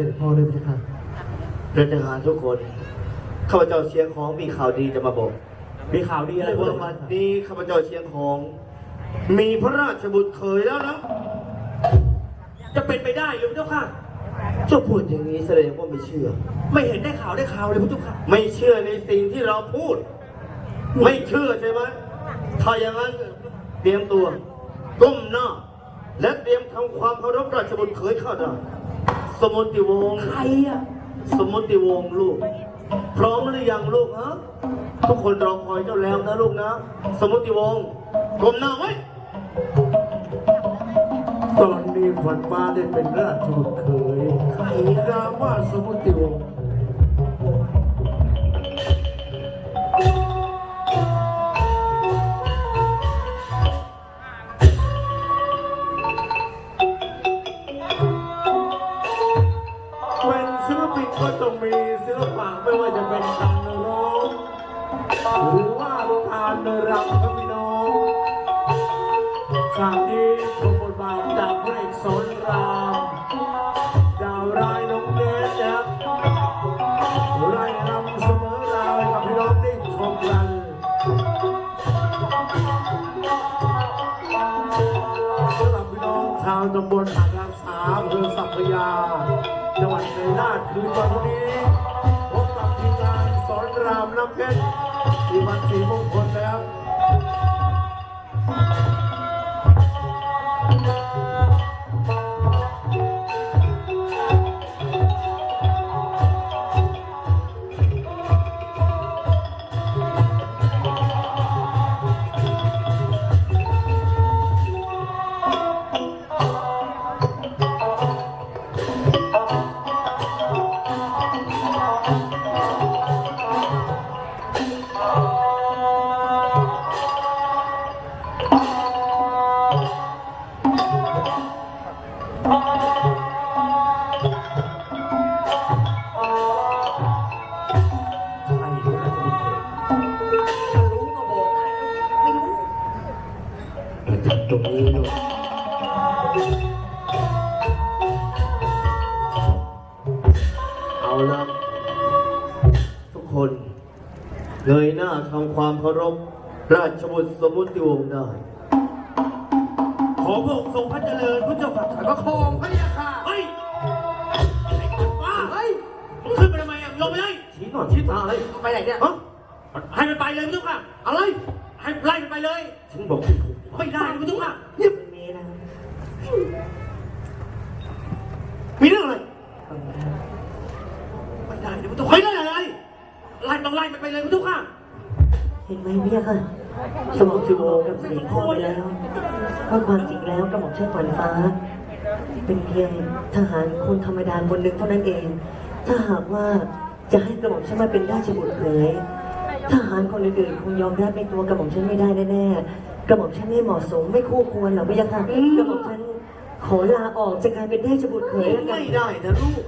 สด็จพ่อด้วยพระเจ้าค่ะเรือทหารทุกคน ข้าพเจ้าเชียงของมีข่าวดีจะมาบอก มีข่าวดีอะไรในบ้างวันนี้ข้าพเจ้าเชียงของ มีพระราชบุตรเคยแล้วนะ จะเป็นไปได้หรือพระเจ้าค่ะ เจ้าพูดอย่างนี้แสดงว่าไม่เชื่อ ไม่เห็นได้ข่าวได้ข่าวเลยพระเจ้าค่ะ ไม่เชื่อในสิ่งที่เราพูด ไม่เชื่อใช่ไหมถ้าอย่างนั้นเตรียมตัวก้มหน้าและเตรียมทำความเคารพราชบุตรเคยข้าได้ สมุติวงศ์ใครอะสมุติวงศ์ลูก พร้อมหรือยังลูกฮะทุกคนรอคอยเจ้าแล้วนะลูกนะ สมุติวงศ์ก้มหน้าไว้ ตอนนี้ฝันฟ้าได้เป็นราชบุตรเคยใครนามว่าสมุติวงศ์ มีศิลปะไม่ว่าจะเป็นการร้องหรือว่าการรำครับพี่น้องฉากนี้ชมบทบาทจากพระเอกสนรามดาวร้ายน้องเนสนะครับไล่รำเสมอราวกับพี่น้องได้ชมกันสำหรับพี่น้องชาวตำบล คืนวันนี้พบกับทีมงานสอนรามน้ำเพชรที่วันสีมงคล ชบุตรสมุติวงศ์ได้ ขอพระองค์ทรงพระเจริญพระเจ้าค่ะข้าก็ครองพระยาค่ะเฮ้ยไอ้คนบ้าเฮ้ยมึงขึ้นไปทำไมอะลงไปเลยชี้หน่อยชี้ตาเลยไปไหนเนี่ยฮะให้มันไปเลยพระเจ้าค่ะอะไร ให้ไล่มันไปเลย ฉันบอกให้ถูกไม่ได้พระเจ้าค่ะเงียบมีเรื่องอะไรไม่ได้เดี๋ยวพระเจ้าค่ะไม่ได้อะไรไล่ต้องไล่มันไปเลยพระเจ้าค่ะ เห็นไหมพี่ยะค่ะ สมองชิโอกับเสียงพ่อไปแล้วว่าความจริงแล้วกระหม่อมเชิดขวัญฟ้า เป็นเพียงทหารคนธรรมดาคนหนึ่งเท่านั้นเอง ถ้าหากว่าจะให้กระหม่อมเชิดมาเป็นราชบุตรเขยทหารคนอื่นๆคงยอมรับในตัวกระหม่อมเชิดไม่ได้แน่ๆกระหม่อมเชิดไม่เหมาะสมไม่คู่ควรหรอกพี่ยะค่ะกระหม่อมเชิดขอลาออกจากการเป็นราชบุตรเขยแล้วกัไม่นได้นะลูก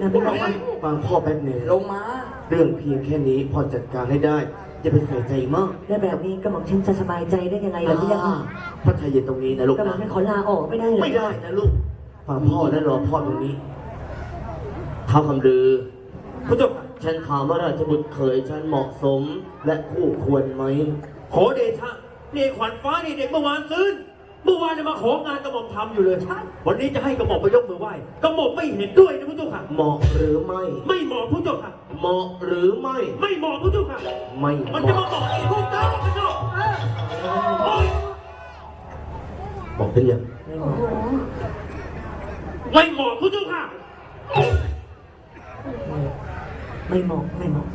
นะพี่ยะค่ะฟังพ่อแป๊บหนึ่งลงมา เรื่องเพียงแค่นี้พอจัดการให้ได้ อย่าไปใส่ใจมากและแบบนี้กระหม่อมเชิดจะสบายใจได้ยังไงล่ะพี่ยะค่ะพระชายเย็นตรงนี้นะลูกกระหม่อนะมเชิดขอลาออกไม่ได้เหรอไม่ได้นะลูกฟังพ่อและรอพ่อตรงนี้เท้าคำลือพระเจ้าค่ะฉันถามว่าราชบุตรเคยฉันเหมาะสมและคู่ควรไหม ขอเดชะนี่ขวัญฟ้านี่เด็กเมื่อวานซื้น เมื่อวานจะมาของานกระหม่อมทำอยู่เลยวันนี้จะให้กระหม่อมไปยกมือไหว้กระหม่อมไม่เห็นด้วยนะพระเจ้าค่ะ เหมาะหรือไม่ ไม่เหมาะพระเจ้าค่ะ เหมาะหรือไม่ ไม่เหมาะพระเจ้าค่ะ ไม่เหมันมาะจะมาบอกไอ้พวกเจ้าพระเจ้าเออโอ๊ยบอกได้ยังไม่เหมาะไม่เหมาะพระเจ้าค่ะ ไม่เหมาะไม่เหมาะ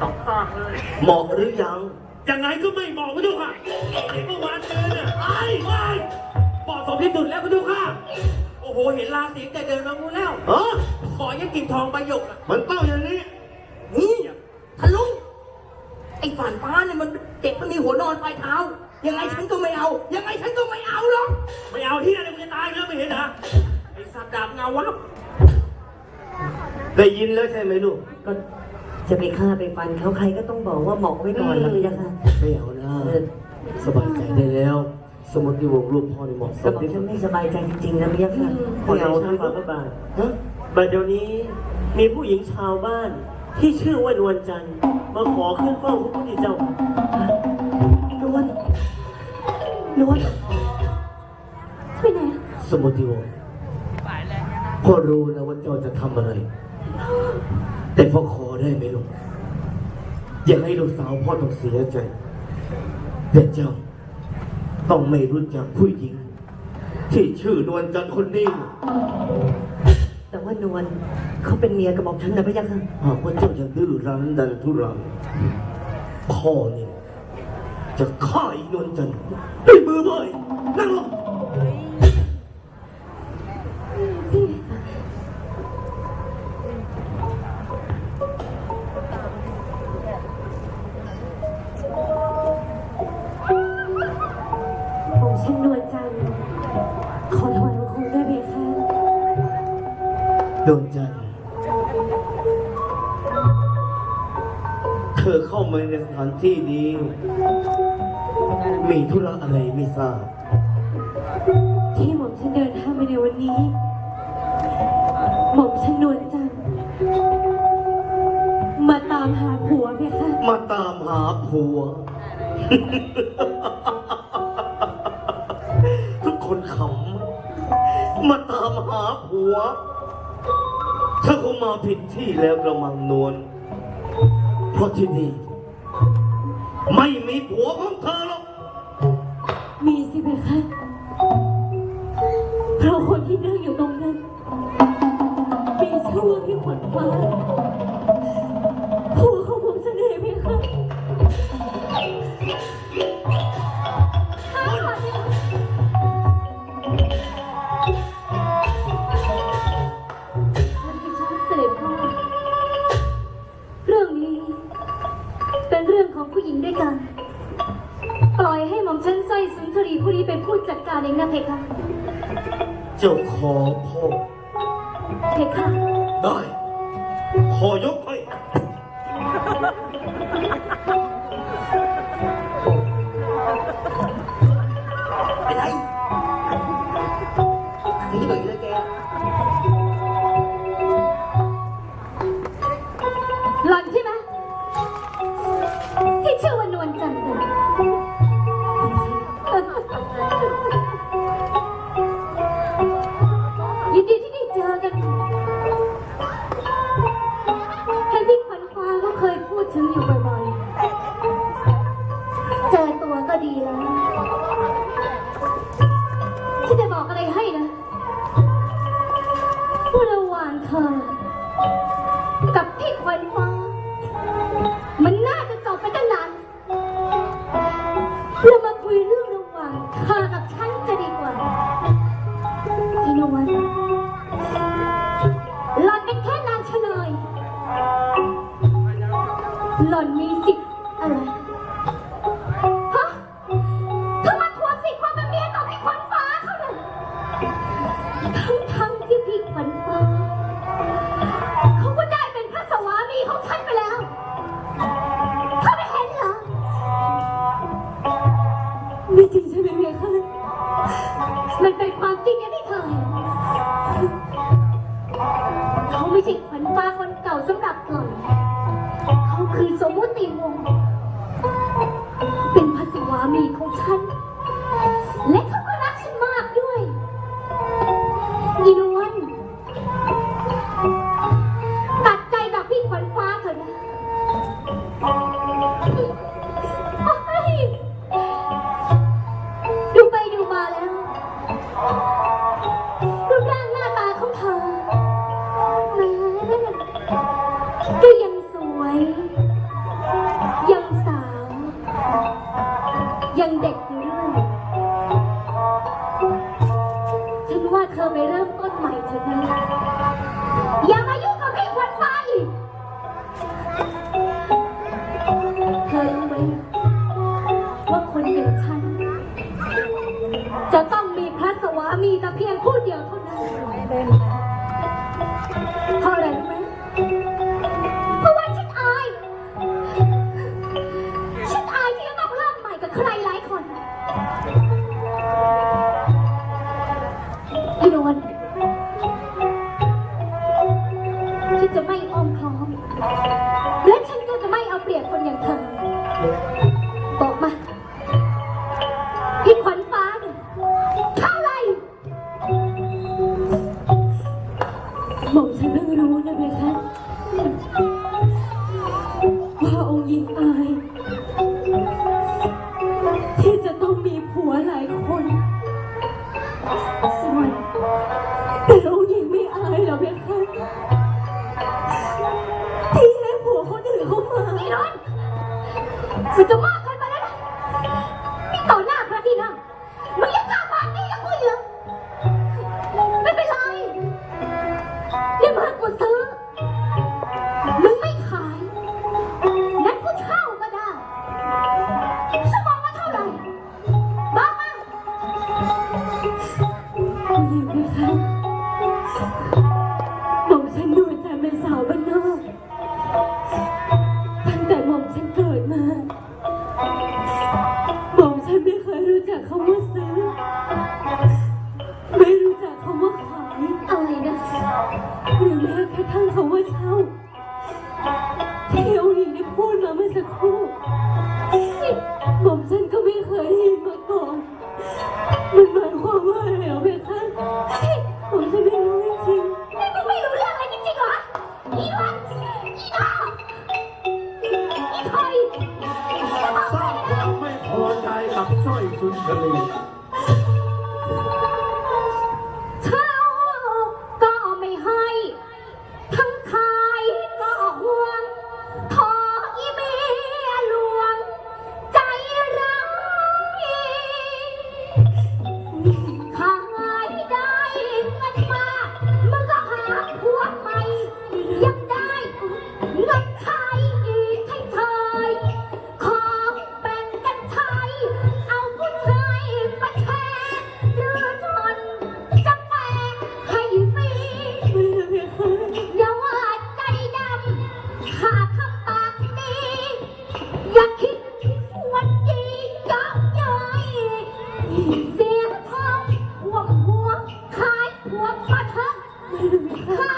ตอกปากเลยเหมาะหรือยัง ยังไงก็ไม่เหมาะพระเจ้าค่ะเด็กเมื่อวานซื้อเนี่ยไอ้ไอ้เหมาะสมที่สุดแล้วพระเจ้าค่ะ โอ้โห เห็นลาสีแต่เดินมามูแล้ว เออขอยังกิ่งทองใบหยกอะมันเต้าอย่างนี้นี่ทะลุไอ้ฝันฟ้าเนี่ยมันเด็กมันมีหัวนอนปลายเท้า ยังไงฉันก็ไม่เอา ยังไงฉันก็ไม่เอาหรอก ไม่เอาที่อะไรมึงจะตายแล้วไม่เห็นเหรอไอ้สัตว์ดาบเงาวับได้ยินแล้วใช่ไหมลูกก็ จะไปฆ่าไปฟันเขาใครก็ต้องบอกว่าเหมาะไว้ก่อนนะพี่ยะค่ะไม่เอานะสบายใจได้แล้ว สมุติวงศ์ลูกพ่อนี่เหมาะสกระมบอกที่สุฉัดนไม่สบายใจจริงๆนะพี่ยะค่ะไม่เอาท่านฝ่าพระบาทฮะบัดเดี๋ยวนี้มีผู้หญิงชาวบ้าน ที่ชื่อว่านวลจันทร์มาขอขึ้นเฝ้าพระพุทธเจ้าค่ะนวลนวลไปไหนอะสมุทิวงศ์พ่อรู้นะว่าเจ้าจะทำอะไร แต่พ่อขอได้ไหมลูก อย่าให้ลูกสาวพ่อต้องเสียใจ แต่เจ้า ต้องไม่รู้จักผู้หญิง ที่ชื่อนวลจันทร์คนนี้แต่ว่านวลเขาเป็นเมียกับบอกฉันนะพะยะค่ะหากว่าเจ้ายังดื้อรั้นดันทุรังพ่อเนี่ยจะฆ่าอีนวลจันทร์ด้วยมือเลยนั่งลง ที่นี้ มีธุระอะไรไม่ทราบ ที่หม่อมฉันเดินทางมาในวันนี้ หม่อมฉันนวลจันทร์มาตามหาผัวเบคะมาตามหาผัว ทุกคนขำมาตามหาผัวเธอคงมาผิดที่แล้วกระมังนวลเพราะที่นี่ ไม่มีผัวของเธอหรอกมีสิเบคะเพราะคนที่นั่งอยู่ตรงนั้น มีชื่อว่าพี่ขวัญฟ้า หล่อนมีสิทธิ์อะไร Oh. มีแต่เพียงผู้เดียวเท่านั้น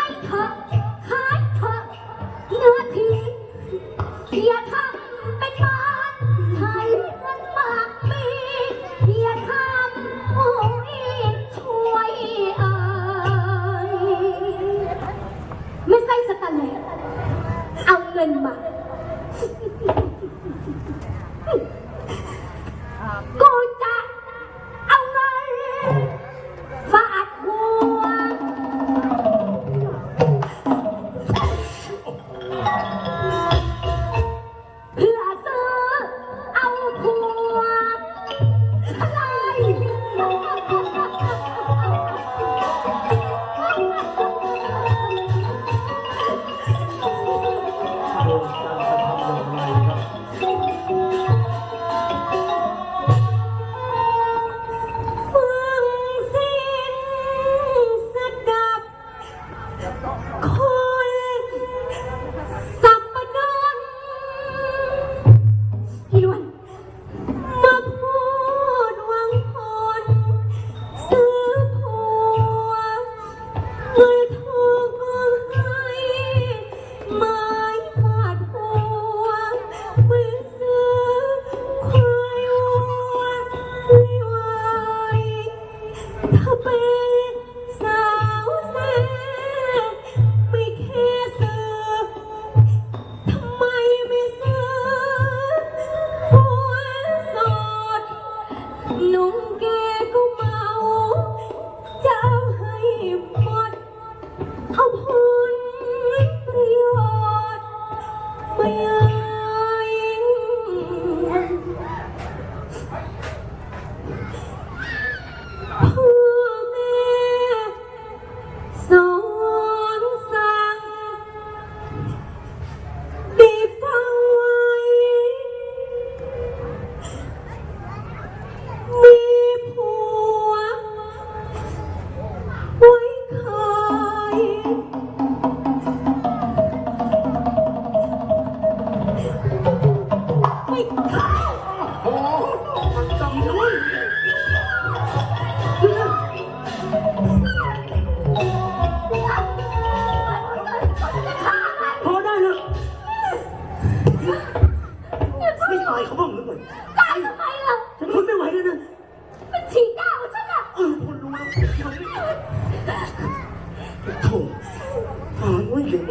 ายหัวม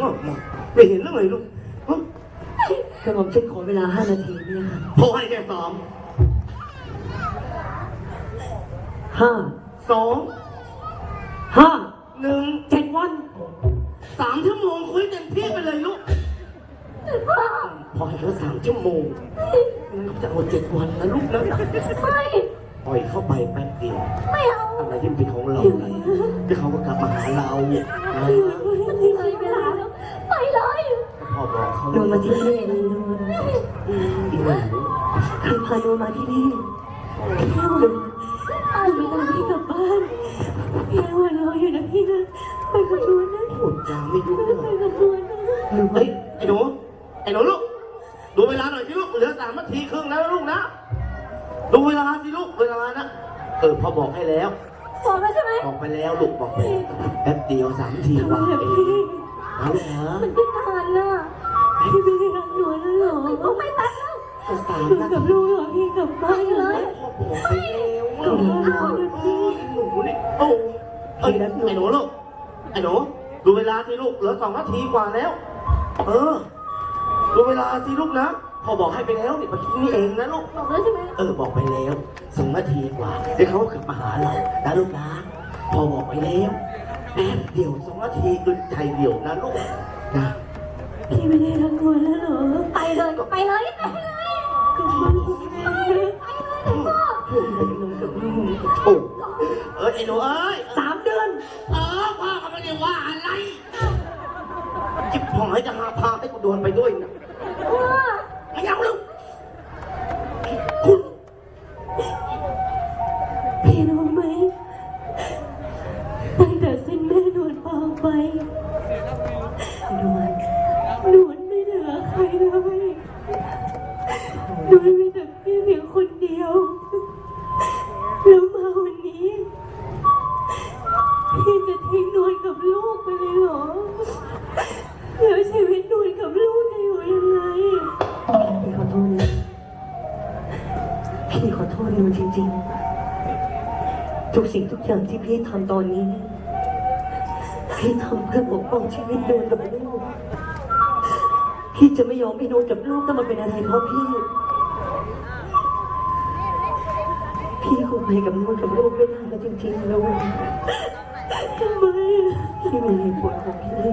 าไว้เก่งมากมาไม่เห็นแล้วไงลูกฮะกระหม่อมฉันขอเวลาห้านาทีเนี่ยค่ะพอให้แค่สามห้าสองห้าหนึ่งเจ็ดวันสามชั่วโมงคุยเต็มที่ไปเลยลูก พอให้เขาสามชั่วโมงงั้นเขาจะเอาเจ็ดวันนะลูกนะไม่ ปล่อยเข้าไปแป๊บเดียว ไม่เอา อะไรที่เป็นของเราเนี่ยเดี๋ยวเขาก็กลับมาหาเรานะ อบอกเขาโดนมาที่นี่เลยโดนอีหนูใครพาดนมาที่นี่โดนเอาเวลาที่กลับบ้านพี่วันรออยู่นะพี่นะไปขอโทษนะพูดจาไม่รู้เรื่องไปกับนวลนะหนูเฮ้ยไอ้หนูไอ้หนูลูกดูเวลาหน่อยสิลูกเหลือสามนาทีครึ่งแล้วลูกนะดูเวลาสิลูกเวลานะเออพ่อบอกให้แล้วบอกแล้วใช่ไหมบอกไปแล้วลูกบอกไปแป๊บเดียวสามนาทีว่าเอง นะลูกนะมันก็นานน่ะพี่ไม่ได้รักหนูแล้วเหรอไม่ต้องไม่ตัดแล้วก็สามหนูนากับทีลูกเหรอพี่กลับบ้านเลย พ่อบอกไปแล้วว่าเออไอ้หนูนี่โอ้เอ้ยไอ้หนูลูกไอ้หนูดูเวลาสิลูกเหลือสองนาทีกว่าแล้ว เออ ดูเวลาสิลูกนะพ่อบอกให้ไปแล้วนี่เมื่อกี้นี่เองนะลูก บอกแล้วใช่ไหมเออบอกไปแล้วสองนาทีกว่าเดี๋ยวเขาก็กลับมาหาเรานะลูกนะพอบอกไปแล้ว แป๊บเดียวสองนาทีอึดใจเดียวนะลูกนะพี่ไม่ได้รักหนูแล้วเหรอไปเลยก็ไปเลยไปเลยก็พี่ไปเลยไปเลยพ่อหนูกับลูกโอ้เออไอ้หนูเอ้ยสามเดือน เออพ่อก็ไม่ได้ว่าอะไร จิบหอยจะหาพาให้กูโดนไปด้วยนะพ่อไม่เอาลูก อย่างที่พี่ทำตอนนี้ พี่ทำเพื่อปกป้องชีวิตนวลกับลูก พี่จะไม่ยอมให้นวลกับลูกต้องมาเป็นอะไรเพราะพี่ พี่คงไปกับนวลกับลูกไม่ได้แล้วจริงๆแล้วทำไมพี่มีเหตุผลของพี่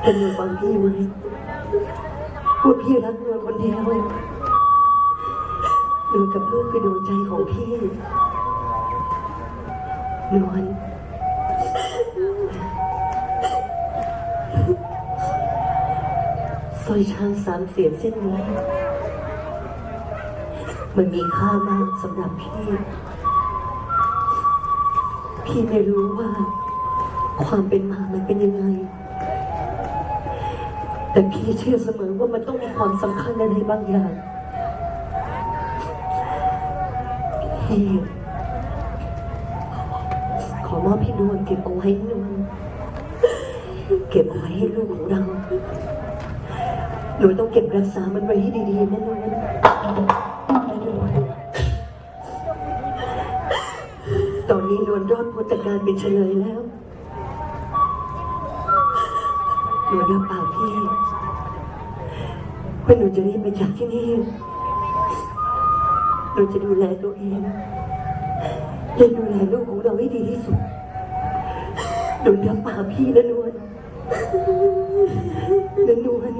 แต่นวลฟังพี่ไว้ว่าพี่รักนวลคนเดียวนวลกับลูกคือดวงใจของพี่ นวลสร้อยช้างสามเสียนเส้นนี้มันมีค่ามากสำหรับพี่ พี่ไม่รู้ว่า ความเป็นมามันเป็นยังไง แต่พี่เชื่อเสมอว่ามันต้องมีความสำคัญอะไรบางอย่างพี่ ก็บเอาไว้นวลเก็บเอาไว้ให้ลูกของเรา หนูต้องเก็บรักษามันไว้ให้ดีๆนะนวลตอนนี้นวลรอดพ้นจากการเป็นเฉลยแล้วหนูรับปากพี่ว่าหนูจะรีบไปจากที่นี่หนูจะดูแลตัวเองและดูแลลูกของเราให้ดีที่สุด หนูรับปากพี่นะนวลนะนวล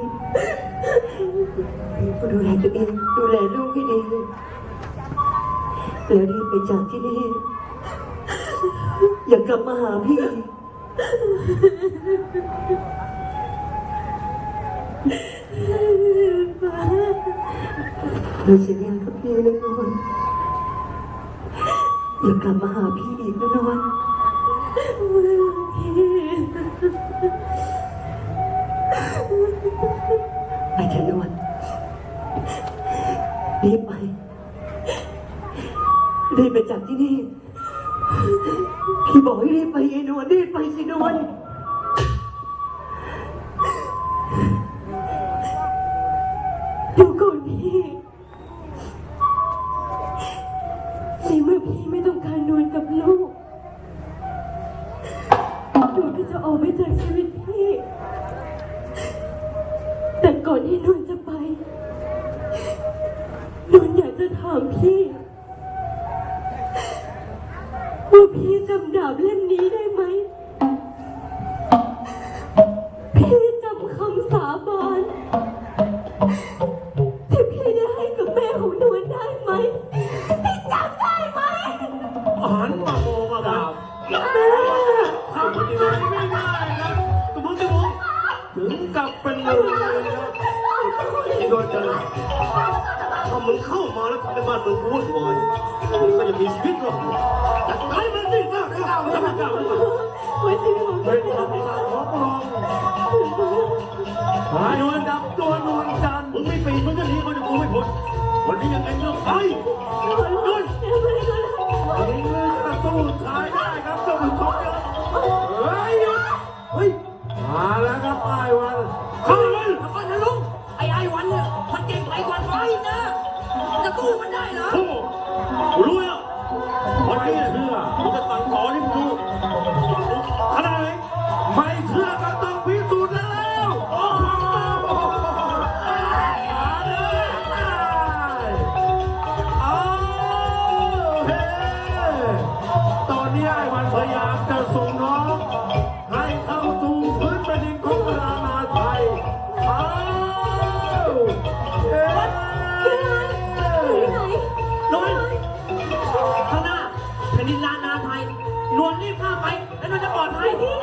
ดูแลตัวเองดูแลลูกให้ดีแล้วรีบไปจากที่นี่ อย่ากลับมาหาพี่อีกเราสัญญากับพี่นะนวลอย่ากลับมาหาพี่อีกนะนวล ไปเถอะนวลรีบไป รีบไปจากที่นี่ พี่บอกให้รีบไปไอ้นวลรีบไปสินวล จะออกไปจากชีวิตพี่ แต่ก่อนที่นุ่นจะไปนุ่นอยากจะถามพี่ มึงวุ่นวายมึงก็จะมีชีวิตรอดอยู่จัดการมันสิเจ้าเจ้าเจ้าเจ้าไม่ถึาของไม่ถึงของพระองค์หายนวลดำตัวนวลจันทร์มึงไม่ปีนมึงก็หนีคนจะกูไม่พ้นวันนี้ยังไงเรื่องไปนวลวันนี้เรื่องสู้ท้าย สู้มันได้เหรอรู้ยัง Bye.